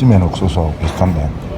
을지면 옥수수하고 비슷한데.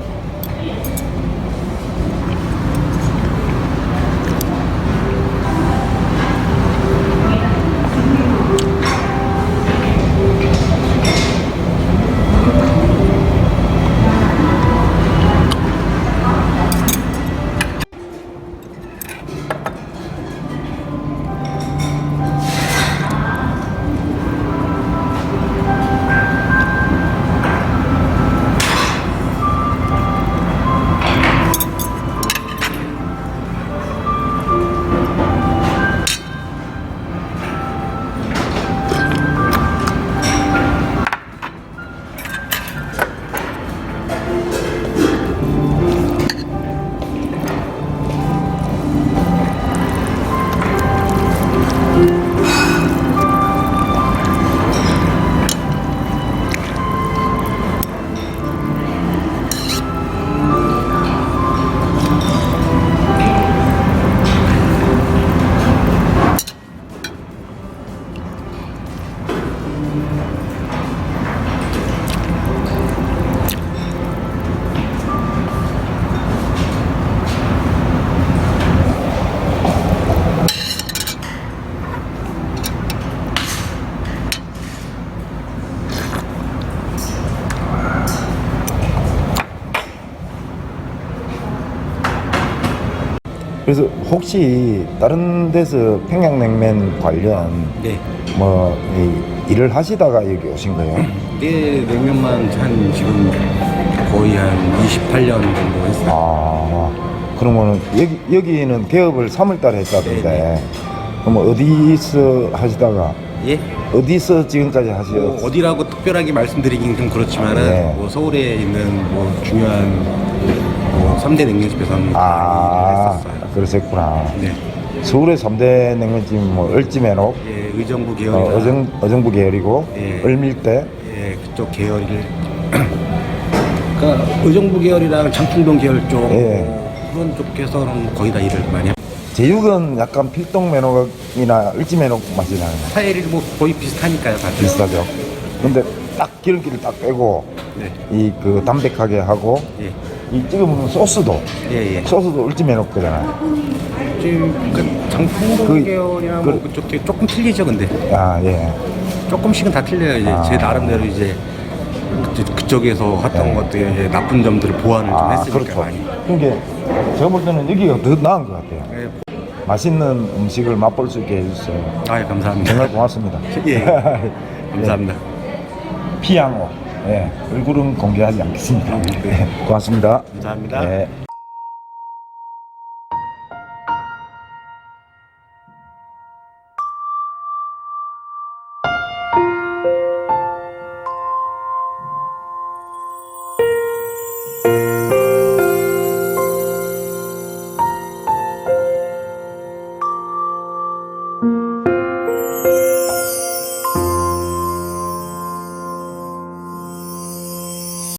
그래서 혹시 다른 데서 평양냉면 관련 네. 뭐 이, 일을 하시다가 여기 오신 거예요? 네, 냉면만 한 지금 거의 한 28년 정도 했어요. 아, 그러면은 여기 여기는 개업을 3월달에 했다던데. 네, 그럼 어디서 하시다가 예? 어디서 지금까지 하셨어요? 뭐 어디라고 특별하게 말씀드리긴 좀 그렇지만은 네. 뭐 서울에 있는 뭐 중요한 뭐 3대 냉면집에서 한 아, 많이 일을 그러셨구나. 했었어요. 네. 서울의 3대 냉면집 뭐 을지매록, 예, 의정부 어, 계열이나 어정 어정부 계열이고 예. 을밀대. 예, 그쪽 계열을 그러니까 의정부 계열이랑 장충동 계열 쪽 예. 그런 쪽에서는 거의 다 일을 많이 합니다. 제육은 약간 필동 매너이나 을지매록 맛이 나요. 스타일이 뭐 거의 비슷하니까요, 다들. 비슷하죠. 근데 딱 기름기를 딱 빼고 네. 이 그 담백하게 하고 예. 이 찍어 먹는 소스도 예, 예. 소스도 을지매록 거잖아요. 지금 그 장풍동 그- 계열이나 그- 뭐 그쪽 계 조금 틀리죠, 근데 아 예. 조금씩은 다 틀려요. 이제 아. 제 나름대로 이제 그쪽- 그쪽에서 했던 네. 것들의 나쁜 점들을 보완을 좀아 했으니까 그렇죠. 많이. 그게 제가 볼 때는 여기가 더 나은 것 같아요. 예. 맛있는 음식을 맛볼 수 있게 해주세요. 아, 예, 감사합니다. 정말 고맙습니다. 예. 감사합니다. 피양호. 예, 얼굴은 공개하지 않겠습니다. 음, 네. 예, 고맙습니다. 감사합니다. 네.